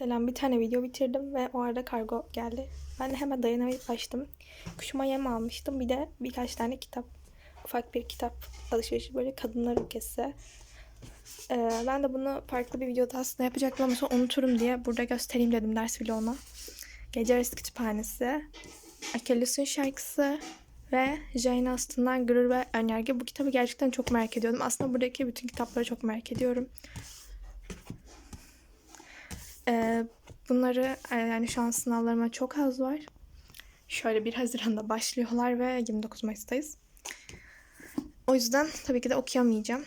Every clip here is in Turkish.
Selam bir tane video bitirdim ve o arada kargo geldi. Ben de hemen dayanamayıp açtım. Kuşuma yem almıştım. Bir de birkaç tane kitap. Ufak bir kitap alışverişi böyle kadınlar ülkesi. Ee, ben de bunu farklı bir videoda aslında yapacaktım ama sonra unuturum diye burada göstereyim dedim ders vloguna. Gece Arası Kütüphanesi, Achilles'in şarkısı ve Jane Austen'dan Gurur ve Önyargı. Bu kitabı gerçekten çok merak ediyordum. Aslında buradaki bütün kitapları çok merak ediyorum. Ee, bunları e, yani şu an sınavlarıma çok az var. Şöyle 1 Haziran'da başlıyorlar ve 29 Mayıs'tayız. O yüzden tabii ki de okuyamayacağım.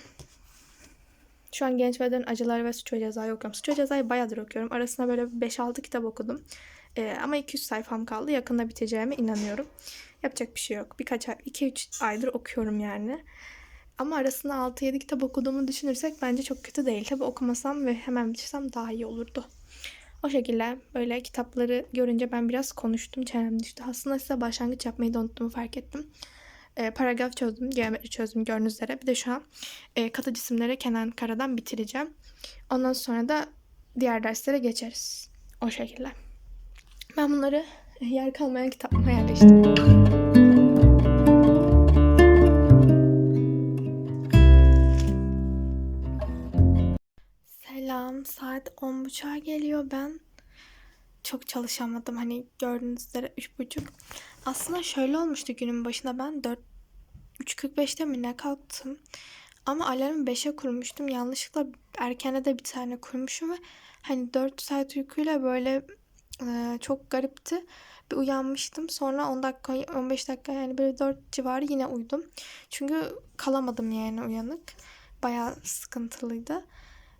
Şu an Genç Beden Acıları ve Suç ve Ceza'yı okuyorum. Suç ve Ceza'yı bayağıdır okuyorum. Arasında böyle 5-6 kitap okudum. Ee, ama 200 sayfam kaldı. Yakında biteceğime inanıyorum. Yapacak bir şey yok. Birkaç ay, 2-3 aydır okuyorum yani. Ama arasında 6-7 kitap okuduğumu düşünürsek bence çok kötü değil. Tabii okumasam ve hemen bitirsem daha iyi olurdu. O şekilde böyle kitapları görünce ben biraz konuştum. Çenem düştü. Aslında size başlangıç yapmayı da unuttuğumu fark ettim. E, paragraf çözdüm, geometri çözdüm gördüğünüz üzere. Bir de şu an e, katı cisimleri Kenan Kara'dan bitireceğim. Ondan sonra da diğer derslere geçeriz. O şekilde. Ben bunları e, yer kalmayan kitaplarıma yerleştirdim. Selam. Saat 10.30'a geliyor. Ben çok çalışamadım. Hani gördüğünüz üzere 3.30. Aslında şöyle olmuştu günün başında ben 4 3.45'te mi ne kalktım. Ama alarmı 5'e kurmuştum. Yanlışlıkla erkene de bir tane kurmuşum ve hani 4 saat uykuyla böyle e, çok garipti. Bir uyanmıştım. Sonra 10 dakika 15 dakika yani böyle 4 civarı yine uyudum. Çünkü kalamadım yani uyanık. Bayağı sıkıntılıydı.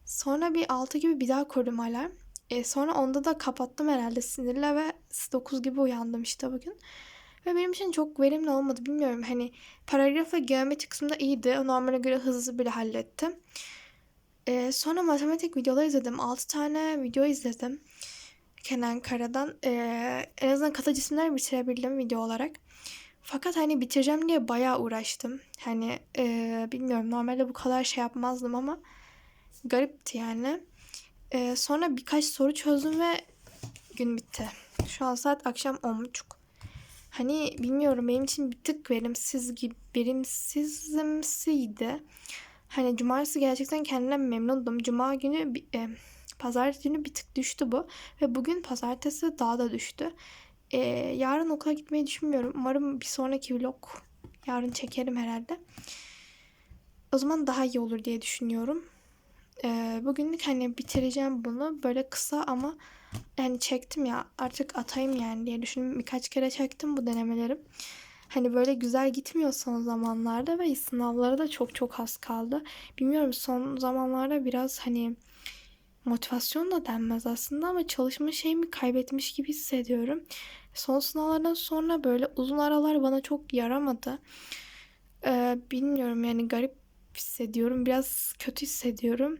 Sonra bir 6 gibi bir daha kurdum alarm. E, sonra onda da kapattım herhalde sinirle ve 9 gibi uyandım işte bugün. Ve benim için çok verimli olmadı bilmiyorum. Hani paragraf ve geometri kısmında iyiydi. Normale göre hızlı bile hallettim. E, sonra matematik videolar izledim. 6 tane video izledim. Kenan Kara'dan. E, en azından katı cisimler bitirebildim video olarak. Fakat hani bitireceğim diye bayağı uğraştım. Hani e, bilmiyorum normalde bu kadar şey yapmazdım ama garipti yani. Ee, sonra birkaç soru çözdüm ve gün bitti. Şu an saat akşam 10.30. Hani bilmiyorum benim için bir tık verimsiz gibi verimsizimsiydi. Hani cumartesi gerçekten kendimden memnundum. Cuma günü e, pazartesi günü bir tık düştü bu. Ve bugün pazartesi daha da düştü. E, yarın okula gitmeyi düşünmüyorum. Umarım bir sonraki vlog yarın çekerim herhalde. O zaman daha iyi olur diye düşünüyorum. Ee, bugünlük hani bitireceğim bunu. Böyle kısa ama yani çektim ya artık atayım yani diye düşündüm. Birkaç kere çektim bu denemelerim. Hani böyle güzel gitmiyor son zamanlarda ve sınavlara da çok çok az kaldı. Bilmiyorum son zamanlarda biraz hani motivasyon da denmez aslında ama çalışma şeyimi kaybetmiş gibi hissediyorum. Son sınavlardan sonra böyle uzun aralar bana çok yaramadı. Ee, bilmiyorum yani garip hissediyorum. Biraz kötü hissediyorum.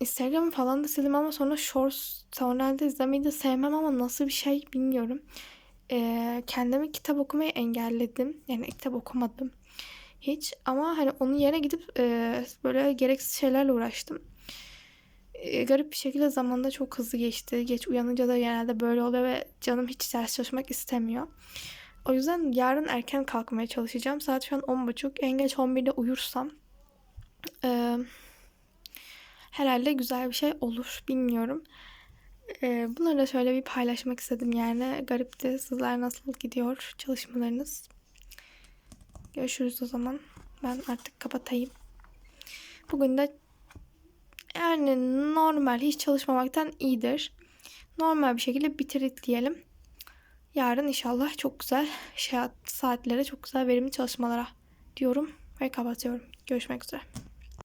Instagram falan da sildim ama sonra Shorts sonralde izlemeyi de sevmem ama nasıl bir şey bilmiyorum. Ee, kendimi kitap okumayı engelledim. Yani kitap okumadım hiç. Ama hani onun yerine gidip e, böyle gereksiz şeylerle uğraştım. E, garip bir şekilde zamanda çok hızlı geçti. Geç uyanınca da genelde böyle oluyor ve canım hiç ders çalışmak istemiyor. O yüzden yarın erken kalkmaya çalışacağım. Saat şu an 10.30. En geç 11'de uyursam e, herhalde güzel bir şey olur. Bilmiyorum. E, bunları da şöyle bir paylaşmak istedim yani. Garipti. Sizler nasıl gidiyor çalışmalarınız? Görüşürüz o zaman. Ben artık kapatayım. Bugün de yani normal hiç çalışmamaktan iyidir. Normal bir şekilde bitirdik diyelim. Yarın inşallah çok güzel saatlere, çok güzel verimli çalışmalara diyorum ve kapatıyorum. Görüşmek üzere.